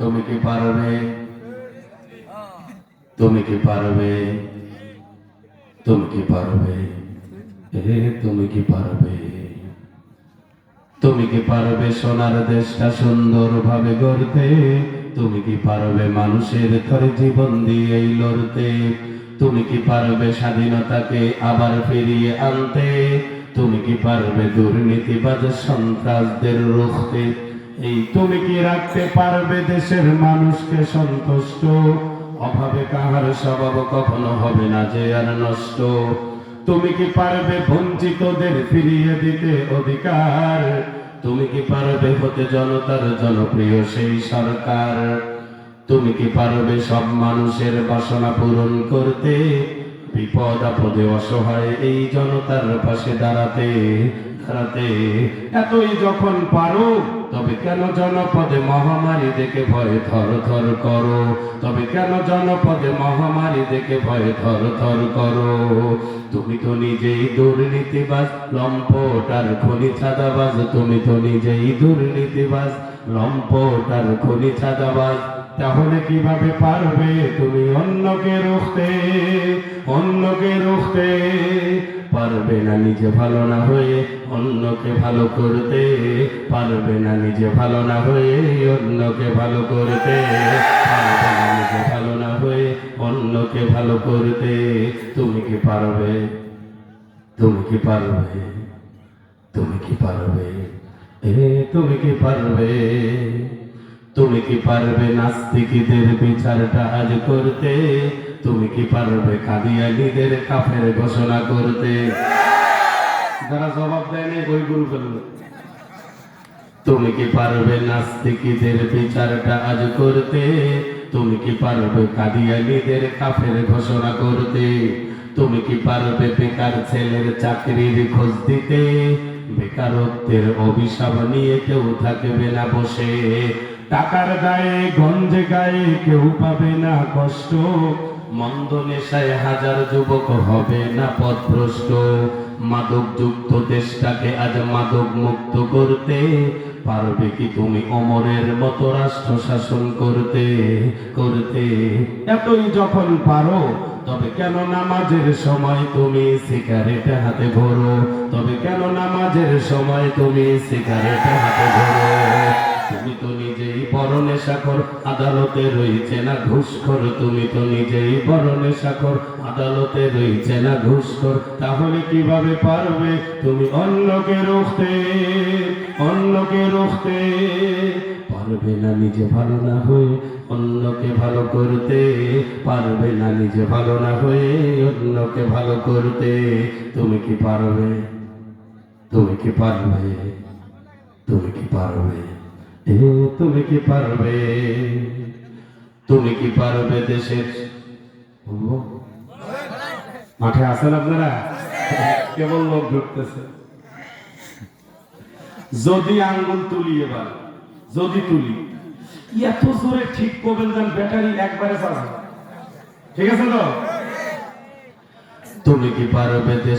তুমি কি পারবে? তুমি কি পারবে? তুমি কি পারবে? হে তুমি কি পারবে? তুমি কি পারবে সোনার দেশটা সুন্দরভাবে গড়তে? তুমি কি পারবে মানুষের ঘরে জীবন দিয়ে লড়তে? তুমি কি পারবে স্বাধীনতাকে আবার ফিরিয়ে আনতে? তুমি কি পারবে দুর্নীতিবাজ সন্ত্রাসদের রুখতে? এই তুমি কি রাখতে পারবে দেশের মানুষকে সন্তুষ্ট? অভাবে কাহার স্বভাব কখনো হবে না যে আর নষ্ট। তুমি কি পারবে বঞ্চিতদের ফিরিয়ে দিতে অধিকার? তুমি কি পারবে হতে জনতার জনপ্রিয় সেই সরকার? তুমি কি পারবে সব মানুষের বাসনা পূরণ করতে? বিপদ আপদে অসহায় এই জনতার পাশে দাঁড়াতে? দাঁড়াতে এতই যখন পারো, তবে কেন জনপদে মহামারী দেখে ভয়ে থর থর করো? তবে কেন জনপদে মহামারী দেখে ভয়ে থর থর করো? তুমি তো নিজেই দুর্নীতিবাজ, লম্পট আর খনি ছাদাবাজ তুমি তো নিজেই দুর্নীতিবাজ, লম্পট আর খনি ছাদাবাজ তাহলে কীভাবে পারবে তুমি অন্যকে রুখতে? অন্যকে রুখতে? পারবে না নিজে ভালো না হয়ে অন্যকে ভালো করতে। পারবে না নিজে ভালো না হয়ে অন্যকে ভালো করতে। পারবে না নিজে ভালো না হয়ে অন্যকে ভালো করতে। তুমি কি পারবে? তুমি কি পারবে? তুমি কি পারবে? এ, তুমি কি পারবে? তুমি কি পারবে নাস্তিকীদের বিচারটা আজ করতে? তুমি কি পারবে কাদিয়ানিদের কাফের ঘোষণা করতে? যারা জবাব দেয়নি ওই গুরু ফেলবে তুমি কি পারবে নাস্তিকীদের বিচারটা আজ করতে? তুমি কি পারবে কাদিয়ানিদের কাফের ঘোষণা করতে? তুমি কি পারবে বেকার ছেলের চাকরির খোঁজ দিতে? বেকারত্বের অভিশাপ নিয়ে কেউ থাকবে না বসে। টাকার গায়ে গঞ্জে গায়ে কেউ পাবে না কষ্ট। মন্দ নেশায় হাজার যুবক হবে না পথভ্রষ্ট মাদক যুক্ত দেশটাকে আজ মাদক মুক্ত করতে পারবে কি তুমি অমরের মতো রাষ্ট্র শাসন করতে করতে? এতই যখন পারো, তবে কেন নামাজের সময় তুমি সিগারেট হাতে ভরো? তবে কেন নামাজের সময় তুমি সিগারেট হাতে ভরো? বড় নেশাখর আদালতে রয়েছে না ঘুষখোর, তুমি তো নিজেই বড় নেশাখর আদালতে রয়েছে না ঘুষখোর, তাহলে কীভাবে পারবে তুমি অন্যকে রুখতে অন্যকে রুখতে? পারবে না নিজে ভালো না হয়ে অন্যকে ভালো করতে, পারবে না নিজে ভালো না হয়ে অন্যকে ভালো করতে, তুমি কি পারবে? তুমি কি পারবে? তুমি কি পারবে? তুমি কি পারবে? তুমি কি পারবে দেশের? মাঠে আছেন আপনারা? কেবল লোক ঢুকতেছে। যদি আঙ্গুল তুলি এবার যদি তুলি, এত জোরে ঠিক করবেন যেন ব্যাটারি একবারে চালাবে ঠিক আছে তো? তুমি কি পারবে দেশ